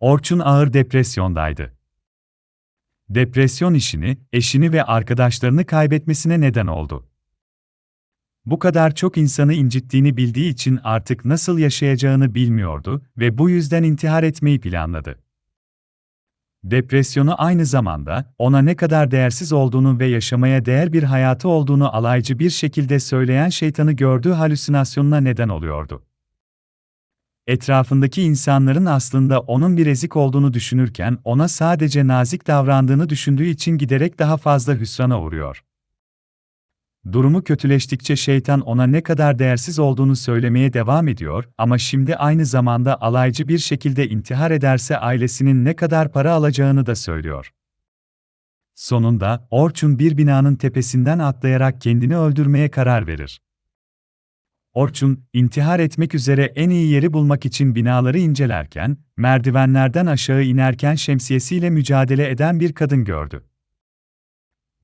Orçun ağır depresyondaydı. Depresyon işini, eşini ve arkadaşlarını kaybetmesine neden oldu. Bu kadar çok insanı incittiğini bildiği için artık nasıl yaşayacağını bilmiyordu ve bu yüzden intihar etmeyi planladı. Depresyonu aynı zamanda ona ne kadar değersiz olduğunu ve yaşamaya değer bir hayatı olduğunu alaycı bir şekilde söyleyen şeytanı gördüğü halüsinasyonuna neden oluyordu. Etrafındaki insanların aslında onun bir ezik olduğunu düşünürken ona sadece nazik davrandığını düşündüğü için giderek daha fazla hüsrana uğruyor. Durumu kötüleştikçe şeytan ona ne kadar değersiz olduğunu söylemeye devam ediyor ama şimdi aynı zamanda alaycı bir şekilde intihar ederse ailesinin ne kadar para alacağını da söylüyor. Sonunda Orçun bir binanın tepesinden atlayarak kendini öldürmeye karar verir. Orçun, intihar etmek üzere en iyi yeri bulmak için binaları incelerken, merdivenlerden aşağı inerken şemsiyesiyle mücadele eden bir kadın gördü.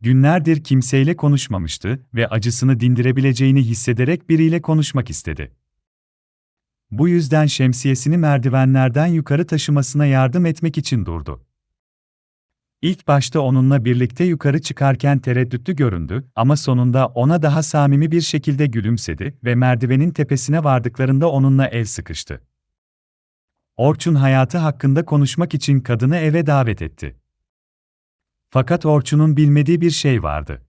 Günlerdir kimseyle konuşmamıştı ve acısını dindirebileceğini hissederek biriyle konuşmak istedi. Bu yüzden şemsiyesini merdivenlerden yukarı taşımasına yardım etmek için durdu. İlk başta onunla birlikte yukarı çıkarken tereddütlü göründü ama sonunda ona daha samimi bir şekilde gülümsedi ve merdivenin tepesine vardıklarında onunla el sıkıştı. Orçun hayatı hakkında konuşmak için kadını eve davet etti. Fakat Orçun'un bilmediği bir şey vardı.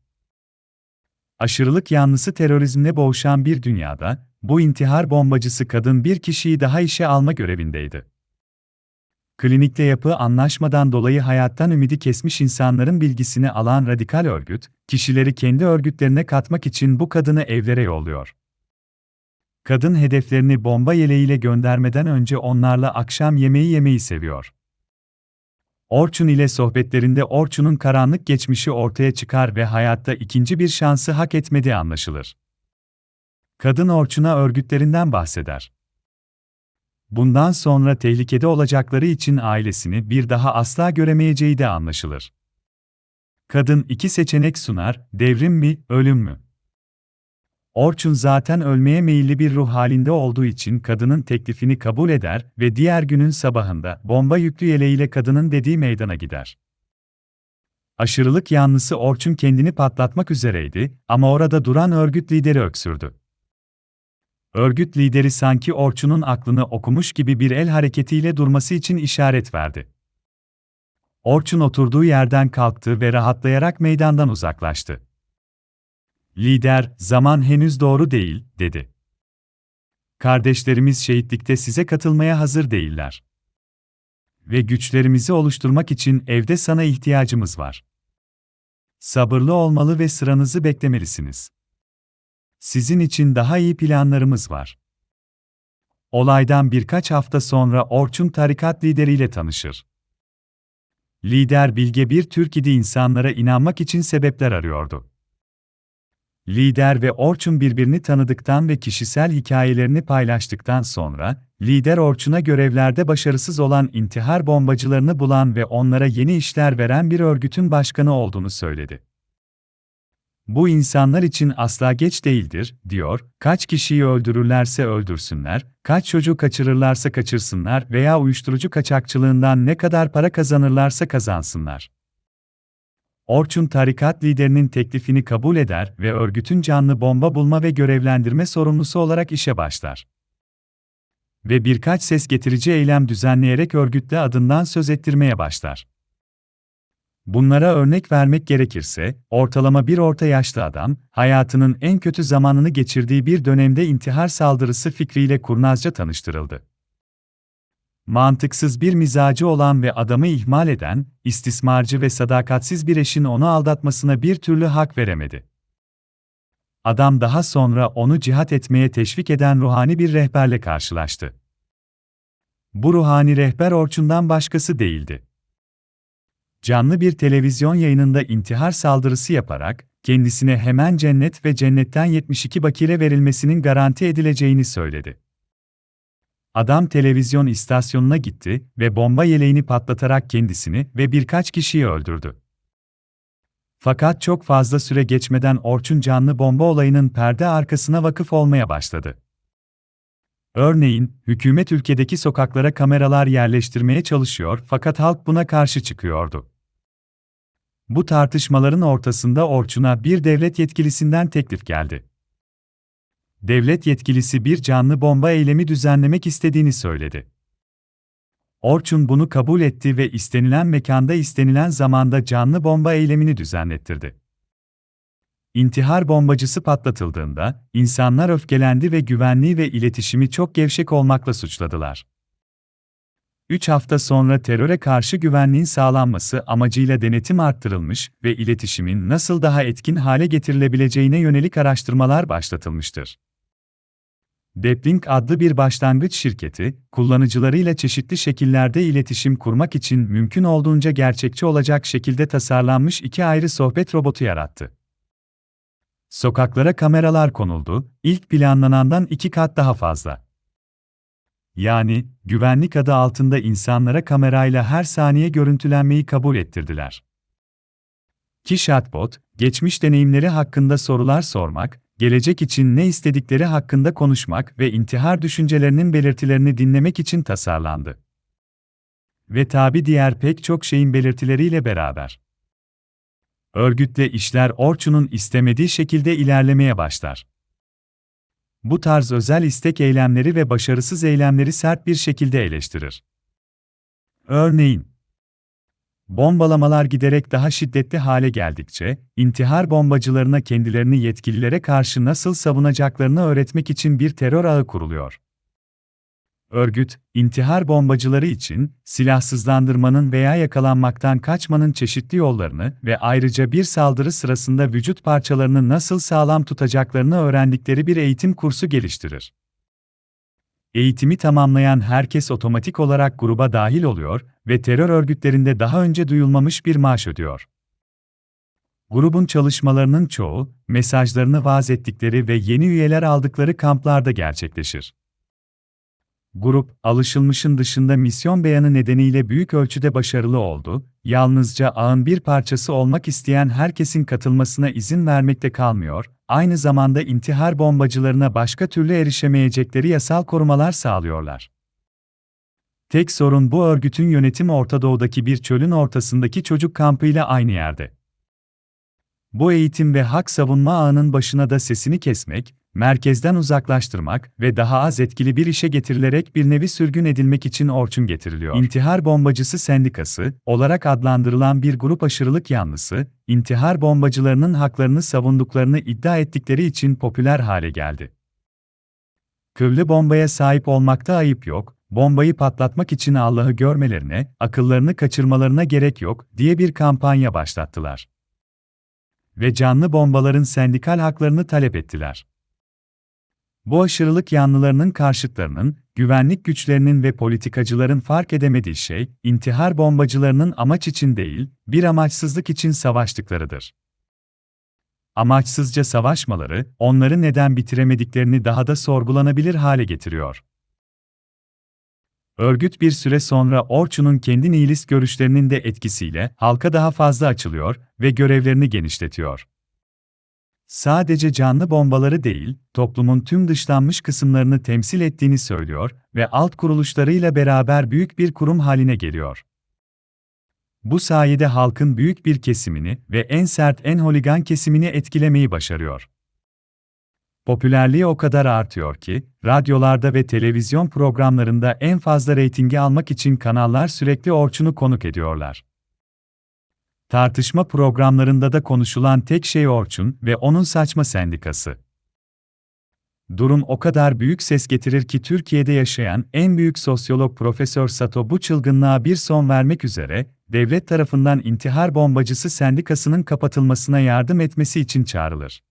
Aşırılık yanlısı terörizmle boğuşan bir dünyada, bu intihar bombacısı kadın bir kişiyi daha işe alma görevindeydi. Klinikte yapı anlaşmadan dolayı hayattan ümidi kesmiş insanların bilgisini alan radikal örgüt, kişileri kendi örgütlerine katmak için bu kadını evlere yolluyor. Kadın hedeflerini bomba yeleğiyle göndermeden önce onlarla akşam yemeği yemeyi seviyor. Orçun ile sohbetlerinde Orçun'un karanlık geçmişi ortaya çıkar ve hayatta ikinci bir şansı hak etmediği anlaşılır. Kadın Orçun'a örgütlerinden bahseder. Bundan sonra tehlikede olacakları için ailesini bir daha asla göremeyeceği de anlaşılır. Kadın iki seçenek sunar, devrim mi, ölüm mü? Orçun zaten ölmeye meyilli bir ruh halinde olduğu için kadının teklifini kabul eder ve diğer günün sabahında bomba yüklü yeleğiyle kadının dediği meydana gider. Aşırılık yanlısı Orçun kendini patlatmak üzereydi ama orada duran örgüt lideri öksürdü. Örgüt lideri sanki Orçun'un aklını okumuş gibi bir el hareketiyle durması için işaret verdi. Orçun oturduğu yerden kalktı ve rahatlayarak meydandan uzaklaştı. Lider, zaman henüz doğru değil, dedi. Kardeşlerimiz şehitlikte size katılmaya hazır değiller. Ve güçlerimizi oluşturmak için evde sana ihtiyacımız var. Sabırlı olmalı ve sıranızı beklemelisiniz. Sizin için daha iyi planlarımız var. Olaydan birkaç hafta sonra Orçun tarikat lideriyle tanışır. Lider bilge bir Türk idi insanlara inanmak için sebepler arıyordu. Lider ve Orçun birbirini tanıdıktan ve kişisel hikayelerini paylaştıktan sonra, lider Orçun'a görevlerde başarısız olan intihar bombacılarını bulan ve onlara yeni işler veren bir örgütün başkanı olduğunu söyledi. Bu insanlar için asla geç değildir, diyor, kaç kişiyi öldürürlerse öldürsünler, kaç çocuğu kaçırırlarsa kaçırsınlar veya uyuşturucu kaçakçılığından ne kadar para kazanırlarsa kazansınlar. Orçun tarikat liderinin teklifini kabul eder ve örgütün canlı bomba bulma ve görevlendirme sorumlusu olarak işe başlar. Ve birkaç ses getirici eylem düzenleyerek örgütle adından söz ettirmeye başlar. Bunlara örnek vermek gerekirse, ortalama bir orta yaşlı adam, hayatının en kötü zamanını geçirdiği bir dönemde intihar saldırısı fikriyle kurnazca tanıştırıldı. Mantıksız bir mizacı olan ve adamı ihmal eden, istismarcı ve sadakatsiz bir eşin onu aldatmasına bir türlü hak veremedi. Adam daha sonra onu cihat etmeye teşvik eden ruhani bir rehberle karşılaştı. Bu ruhani rehber Orçun'dan başkası değildi canlı bir televizyon yayınında intihar saldırısı yaparak, kendisine hemen cennet ve cennetten 72 bakire verilmesinin garanti edileceğini söyledi. Adam televizyon istasyonuna gitti ve bomba yeleğini patlatarak kendisini ve birkaç kişiyi öldürdü. Fakat çok fazla süre geçmeden Orçun canlı bomba olayının perde arkasına vakıf olmaya başladı. Örneğin, hükümet ülkedeki sokaklara kameralar yerleştirmeye çalışıyor fakat halk buna karşı çıkıyordu. Bu tartışmaların ortasında Orçun'a bir devlet yetkilisinden teklif geldi. Devlet yetkilisi bir canlı bomba eylemi düzenlemek istediğini söyledi. Orçun bunu kabul etti ve istenilen mekanda istenilen zamanda canlı bomba eylemini düzenlettirdi. İntihar bombacısı patlatıldığında, insanlar öfkelendi ve güvenliği ve iletişimi çok gevşek olmakla suçladılar. Üç hafta sonra teröre karşı güvenliğin sağlanması amacıyla denetim arttırılmış ve iletişimin nasıl daha etkin hale getirilebileceğine yönelik araştırmalar başlatılmıştır. Deplink adlı bir başlangıç şirketi, kullanıcılarıyla çeşitli şekillerde iletişim kurmak için mümkün olduğunca gerçekçi olacak şekilde tasarlanmış iki ayrı sohbet robotu yarattı. Sokaklara kameralar konuldu, ilk planlanandan iki kat daha fazla. Yani, güvenlik adı altında insanlara kamerayla her saniye görüntülenmeyi kabul ettirdiler. Ki chatbot, geçmiş deneyimleri hakkında sorular sormak, gelecek için ne istedikleri hakkında konuşmak ve intihar düşüncelerinin belirtilerini dinlemek için tasarlandı. Ve tabi diğer pek çok şeyin belirtileriyle beraber. Örgütle işler Orçun'un istemediği şekilde ilerlemeye başlar. Bu tarz özel istek eylemleri ve başarısız eylemleri sert bir şekilde eleştirir. Örneğin, Bombalamalar giderek daha şiddetli hale geldikçe, intihar bombacılarına kendilerini yetkililere karşı nasıl savunacaklarını öğretmek için bir terör ağı kuruluyor. Örgüt, intihar bombacıları için silahsızlandırmanın veya yakalanmaktan kaçmanın çeşitli yollarını ve ayrıca bir saldırı sırasında vücut parçalarını nasıl sağlam tutacaklarını öğrendikleri bir eğitim kursu geliştirir. Eğitimi tamamlayan herkes otomatik olarak gruba dahil oluyor ve terör örgütlerinde daha önce duyulmamış bir maaş ödüyor. Grubun çalışmalarının çoğu, mesajlarını vaaz ettikleri ve yeni üyeler aldıkları kamplarda gerçekleşir. Grup, alışılmışın dışında misyon beyanı nedeniyle büyük ölçüde başarılı oldu, yalnızca ağın bir parçası olmak isteyen herkesin katılmasına izin vermekte kalmıyor, aynı zamanda intihar bombacılarına başka türlü erişemeyecekleri yasal korumalar sağlıyorlar. Tek sorun bu örgütün yönetimi Orta Doğu'daki bir çölün ortasındaki çocuk kampıyla aynı yerde. Bu eğitim ve hak savunma ağının başına da sesini kesmek, merkezden uzaklaştırmak ve daha az etkili bir işe getirilerek bir nevi sürgün edilmek için Orçun getiriliyor. İntihar Bombacısı Sendikası olarak adlandırılan bir grup aşırılık yanlısı, intihar bombacılarının haklarını savunduklarını iddia ettikleri için popüler hale geldi. Kıvlı bombaya sahip olmakta ayıp yok, bombayı patlatmak için Allah'ı görmelerine, akıllarını kaçırmalarına gerek yok diye bir kampanya başlattılar. Ve canlı bombaların sendikal haklarını talep ettiler. Bu aşırılık yanlılarının karşıtlarının, güvenlik güçlerinin ve politikacıların fark edemediği şey, intihar bombacılarının amaç için değil, bir amaçsızlık için savaştıklarıdır. Amaçsızca savaşmaları, onları neden bitiremediklerini daha da sorgulanabilir hale getiriyor. Örgüt bir süre sonra Orçun'un kendi nihilist görüşlerinin de etkisiyle halka daha fazla açılıyor ve görevlerini genişletiyor. Sadece canlı bombaları değil, toplumun tüm dışlanmış kısımlarını temsil ettiğini söylüyor ve alt kuruluşlarıyla beraber büyük bir kurum haline geliyor. Bu sayede halkın büyük bir kesimini ve en sert en holigan kesimini etkilemeyi başarıyor. Popülerliği o kadar artıyor ki, radyolarda ve televizyon programlarında en fazla reytingi almak için kanallar sürekli Orçun'u konuk ediyorlar. Tartışma programlarında da konuşulan tek şey Orçun ve onun saçma sendikası. Durum o kadar büyük ses getirir ki Türkiye'de yaşayan en büyük sosyolog Profesör Sato bu çılgınlığa bir son vermek üzere, devlet tarafından intihar bombacısı sendikasının kapatılmasına yardım etmesi için çağrılır.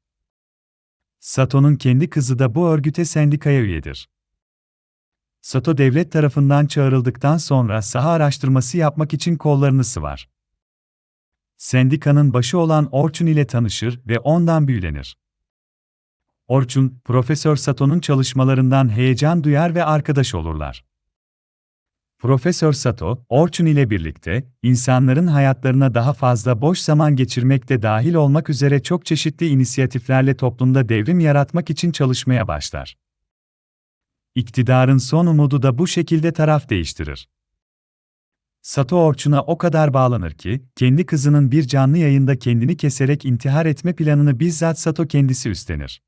Sato'nun kendi kızı da bu örgüte sendikaya üyedir. Sato devlet tarafından çağrıldıktan sonra saha araştırması yapmak için kollarını sıvar. Sendikanın başı olan Orçun ile tanışır ve ondan büyülenir. Orçun, Profesör Sato'nun çalışmalarından heyecan duyar ve arkadaş olurlar. Profesör Sato, Orçun ile birlikte, insanların hayatlarına daha fazla boş zaman geçirmekte dahil olmak üzere çok çeşitli inisiyatiflerle toplumda devrim yaratmak için çalışmaya başlar. İktidarın son umudu da bu şekilde taraf değiştirir. Sato Orçun'a o kadar bağlanır ki, kendi kızının bir canlı yayında kendini keserek intihar etme planını bizzat Sato kendisi üstlenir.